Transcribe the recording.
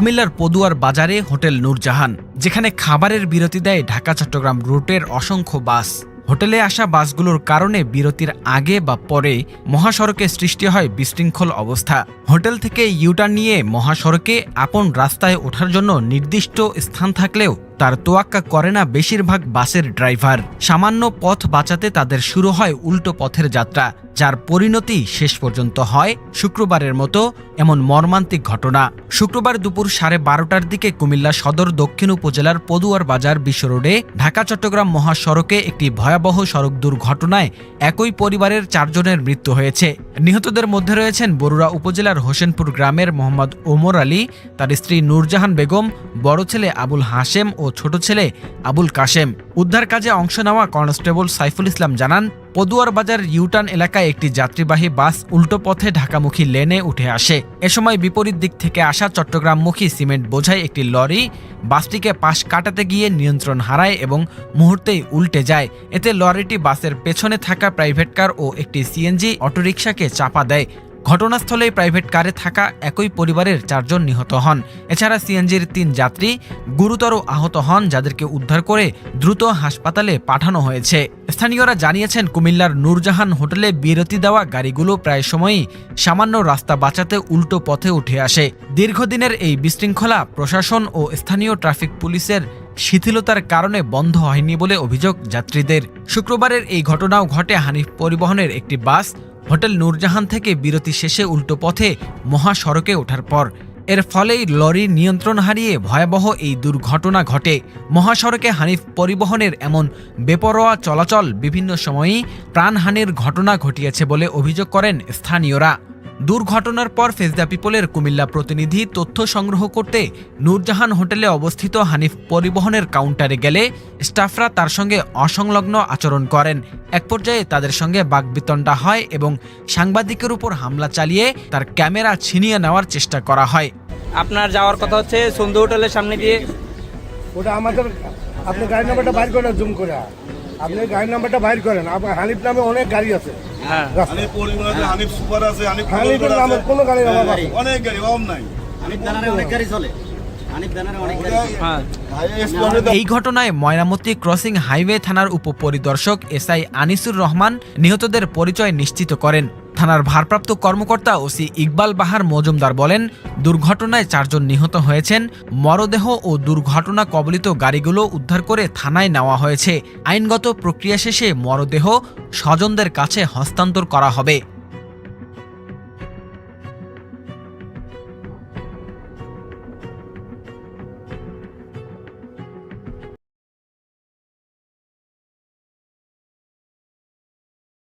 কুমিল্লার পদুয়ার বাজারে হোটেল নূরজাহান, যেখানে খাবারের বিরতি দেয় ঢাকা চট্টগ্রাম রুটের অসংখ্য বাস। হোটেলে আসা বাসগুলোর কারণে বিরতির আগে বা পরে মহাসড়কে সৃষ্টি হয় বিশৃঙ্খল অবস্থা। হোটেল থেকে ইউটার্ন নিয়ে মহাসড়কে আপন রাস্তায় ওঠার জন্য নির্দিষ্ট স্থান থাকলেও তার তোয়াক্কা করে না বেশিরভাগ বাসের ড্রাইভার। সামান্য পথ বাঁচাতে তাদের শুরু হয় উল্টো পথের যাত্রা, যার পরিণতি শেষ পর্যন্ত হয় শুক্রবারের মতো এমন মর্মান্তিক ঘটনা। শুক্রবার দুপুর সাড়ে বারোটার দিকে কুমিল্লা সদর দক্ষিণ উপজেলার পদুয়ার বাজার বিশ্ব রোডে ঢাকা, চট্টগ্রাম মহাসড়কে একটি ভয়াবহ সড়ক দুর্ঘটনায় একই পরিবারের চারজনের মৃত্যু হয়েছে। নিহতদের মধ্যে রয়েছেন বরুড়া উপজেলার হোসেনপুর গ্রামের মোহাম্মদ ওমর আলী, তার স্ত্রী নূরজাহান বেগম, বড় ছেলে আবুল হাশেম ও ছোট ছেলে আবুল কাশেম। উদ্ধার কাজে অংশ নেওয়া কনস্টেবল সাইফুল ইসলাম জানান, পদুয়ার বাজার ইউটার্ন এলাকায় একটি যাত্রীবাহী বাস উল্টো পথে ঢাকামুখী লেনে উঠে আসে। এ সময় বিপরীত দিক থেকে আসা চট্টগ্রামমুখী সিমেন্ট বোঝাই একটি লরি বাসটিকে পাশ কাটাতে গিয়ে নিয়ন্ত্রণ হারায় এবং মুহূর্তেই উল্টে যায়। এতে লরিটি বাসের পেছনে থাকা প্রাইভেট কার ও একটি সিএনজি অটোরিকশাকে চাপা দেয়। ঘটনাস্থলে প্রাইভেট কারে থাকা একই পরিবারের চারজন নিহত হন। এছাড়া সিএনজির তিন যাত্রী গুরুতর আহত হন, যাদেরকে উদ্ধার করে দ্রুত হাসপাতালে পাঠানো হয়েছে। স্থানীয়রা জানিয়েছেন, কুমিল্লার নূরজাহান হোটেলে বিরতি দেওয়া গাড়িগুলো প্রায় সময়ই সামান্য রাস্তা বাঁচাতে উল্টো পথে উঠে আসে। দীর্ঘদিনের এই বিশৃঙ্খলা প্রশাসন ও স্থানীয় ট্রাফিক পুলিশের শিথিলতার কারণে বন্ধ হয়নি বলে অভিযোগ যাত্রীদের। শুক্রবারের এই ঘটনাও ঘটে হানিফ পরিবহনের একটি বাস হোটেল নূরজাহান থেকে বিরতি শেষে উল্টো পথে মহাসড়কে ওঠার পর। এর ফলেই লরি নিয়ন্ত্রণ হারিয়ে ভয়াবহ এই দুর্ঘটনা ঘটে। মহাসড়কে হানিফ পরিবহনের এমন বেপরোয়া চলাচল বিভিন্ন সময়েই প্রাণহানির ঘটনা ঘটিয়েছে বলে অভিযোগ করেন স্থানীয়রা। দুর্ঘটনার পর ফেজদা পিপলের কুমিল্লা প্রতিনিধি তথ্য সংগ্রহ করতে নূরজাহান হোটেলে অবস্থিত হানিফ পরিবহনের কাউন্টারে গেলে স্টাফরা তার সঙ্গে অসংলগ্ন আচরণ করেন। এক পর্যায়ে তাদের সঙ্গে বাগবিতণ্ডা হয় এবং সাংবাদিকের উপর হামলা চালিয়ে তার ক্যামেরা ছিনিয়ে নেওয়ার চেষ্টা করা হয়। আপনার যাওয়ার কথা হচ্ছে সন্ধু হোটেলের সামনে দিয়ে। ওটা আমাদের আপনি গাড়ির নাম্বারটা বাইর করেন জুম করে। আপনি গাড়ির নাম্বারটা বাইর করেন। আপনার হানিফ নামে অনেক গাড়ি আছে। হানিফ পরিবহন আছে হানিফ সুপার আছে হানিফ হানিফের নামে কোনো গাড়ির অভাব আছে অনেক গাড়ি অভাব নাই। হানিফ ব্যানারে অনেক গাড়ি চলে। হানিফ ব্যানারে অনেক গাড়ি চলে। হ্যাঁ। এই ঘটনায় ময়নামতি ক্রসিং হাইওয়ে থানার উপপরিদর্শক এসআই আনিসুর রহমান নিহতদের পরিচয় নিশ্চিত করেন। থানার ভারপ্রাপ্ত কর্মকর্তা ওসি ইকবাল বাহার মজুমদার বলেন, দুর্ঘটনায় চারজন নিহত হয়েছেন, মরদেহ ও দুর্ঘটনা কবলিত গাড়িগুলো উদ্ধার করে থানায় নেওয়া হয়েছে। আইনগত প্রক্রিয়া শেষে মরদেহ স্বজনদের কাছে হস্তান্তর করা হবে।